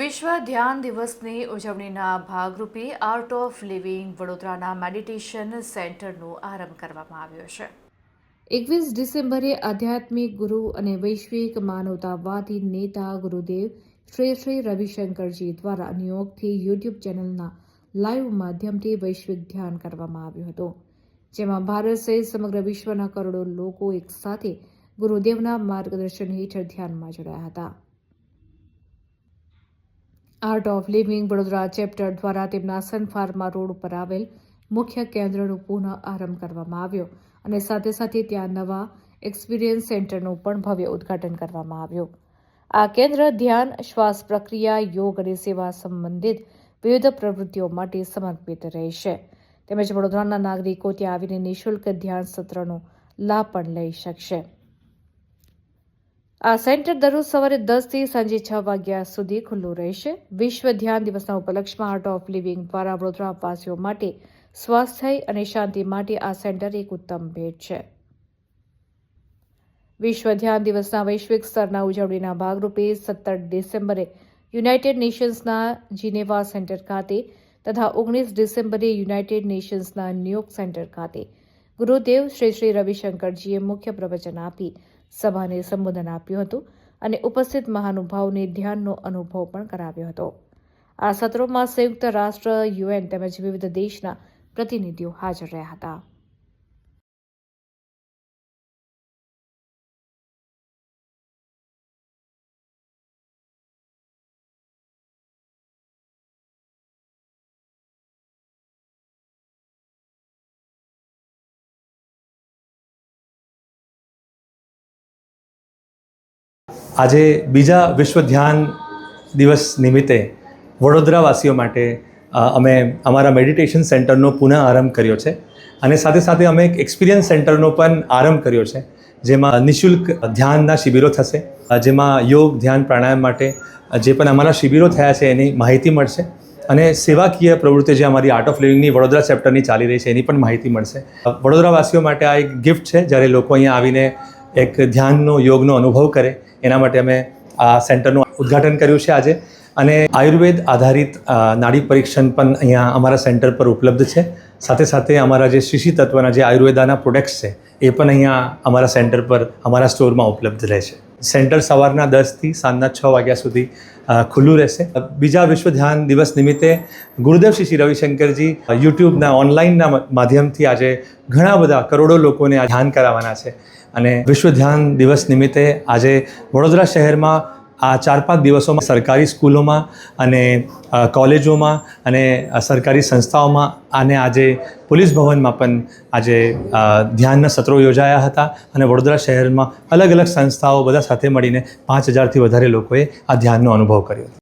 વિશ્વ ધ્યાન દિવસની ઉજવણીના ભાગરૂપે આર્ટ ઓફ લિવિંગ વડોદરાના મેડિટેશન સેન્ટરનો આરંભ કરવામાં આવ્યો છે. એકવીસ ડિસેમ્બરે આધ્યાત્મિક ગુરુ અને વૈશ્વિક માનવતાવાદી નેતા ગુરુદેવ શ્રી શ્રી રવિશંકરજી દ્વારા ન્યુયોર્કથી યુટ્યુબ ચેનલના લાઈવ માધ્યમથી વૈશ્વિક ધ્યાન કરવામાં આવ્યું હતું. જેમાં ભારત સહિત સમગ્ર વિશ્વના કરોડો લોકો એકસાથે ગુરુદેવના માર્ગદર્શન હેઠળ ધ્યાનમાં જોડાયા હતા. Art of living Vadodara chapter દ્વારા તેમના સનફાર્મા રોડ ઉપર આવેલ મુખ્ય કેન્દ્રનો પુનઃ આરંભ કરવામાં આવ્યો અને સાથે સાથે ત્યાં નવા એક્સપિરિયન્સ સેન્ટરનું પણ ભવ્ય ઉદ્ઘાટન કરવામાં આવ્યું. આ કેન્દ્ર ધ્યાન, શ્વાસ પ્રક્રિયા, યોગ અને સેવા સંબંધિત વિવિધ પ્રવૃત્તિઓ માટે સમર્પિત રહેશે. તેમજ વડોદરાના નાગરિકો ત્યાં આવીને નિઃશુલ્ક ધ્યાન સત્રનો લાભ પણ લઈ શકશે. આ સેન્ટર દરરોજ સવારે દસથી સાંજે છ વાગ્યા સુધી ખુલ્લું રહેશે. વિશ્વ ધ્યાન દિવસના ઉપલક્ષમાં આર્ટ ઓફ લિવિંગ દ્વારા વડોદરાવાસીઓ માટે સ્વાસ્થ્ય અને શાંતિ માટે આ સેન્ટર એક ઉત્તમ ભેટ છે. વિશ્વ ધ્યાન દિવસના વૈશ્વિક સ્તરના ઉજવણીના ભાગરૂપે સત્તર ડિસેમ્બરે યુનાઇટેડ નેશન્સના જીનેવા સેન્ટર ખાતે તથા ઓગણીસ ડિસેમ્બરે યુનાઇટેડ નેશન્સના ન્યુયોર્ક સેન્ટર ખાતે ગુરુદેવ શ્રી શ્રી રવિશંકરજીએ મુખ્ય પ્રવચન આપી. સભાને સંબોધન આપ્યું હતું અને ઉપસ્થિત મહાનુભાવોને ધ્યાનનો અનુભવ પણ કરાવ્યો હતો. આ સત્રોમાં સંયુક્ત રાષ્ટ્ર, યુએન તેમજ વિવિધ દેશના પ્રતિનિધિઓ હાજર રહ્યા હતા. આજે બીજા વિશ્વ ધ્યાન દિવસ નિમિત્તે વડોદરાવાસીઓ માટે અમે અમારા મેડિટેશન સેન્ટરનો પુનઃ આરંભ કર્યો છે. અને સાથે સાથે અમે એક એક્સપિરિયન્સ સેન્ટરનો પણ આરંભ કર્યો છે, જેમાં નિઃશુલ્ક ધ્યાનના શિબિરો થશે. જેમાં યોગ, ધ્યાન, પ્રાણાયામ માટે જે પણ અમારા શિબિરો થયા છે એની માહિતી મળશે. અને સેવાકીય પ્રવૃત્તિ જે અમારી આર્ટ ઓફ લિવિંગની વડોદરા ચેપ્ટરની ચાલી રહી છે એની પણ માહિતી મળશે. વડોદરાવાસીઓ માટે આ એક ગિફ્ટ છે, જ્યારે લોકો અહીંયા આવીને એક ધ્યાનનો, યોગનો અનુભવ કરે. એના માટે અમે આ સેન્ટરનું ઉદ્ઘાટન કર્યું છે આજે. અને આયુર્વેદ આધારિત નાડી પરીક્ષણ પણ અહીંયા અમારા સેન્ટર પર ઉપલબ્ધ છે. સાથે સાથે અમારા જે શીશી તત્વના જે આયુર્વેદાના પ્રોડક્ટ્સ છે, એ પણ અહીંયા અમારા સેન્ટર પર, અમારા સ્ટોરમાં ઉપલબ્ધ રહેશે સેન્ટર સવારના દસથી સાંજના છ વાગ્યા સુધી ખુલ્લું રહેશે. બીજા વિશ્વ ધ્યાન દિવસ નિમિત્તે ગુરુદેવ શ્રી રવિશંકરજી યુટ્યુબના ઓનલાઈનના માધ્યમથી આજે ઘણા બધા કરોડો લોકોને ધ્યાન કરાવવાના છે. અને વિશ્વ ધ્યાન દિવસ નિમિત્તે આજે વડોદરા શહેરમાં આ ચાર પાંચ દિવસોમાં સરકારી સ્કૂલોમાં અને કોલેજોમાં અને સરકારી સંસ્થાઓમાં અને આજે પોલીસ ભવનમાં પણ આજે ધ્યાનના સત્રો યોજાયા હતા અને વડોદરા શહેરમાં અલગ અલગ સંસ્થાઓ બધા સાથે મળીને પાંચ હજારથી વધારે લોકોએ આ ધ્યાનનો અનુભવ કર્યો.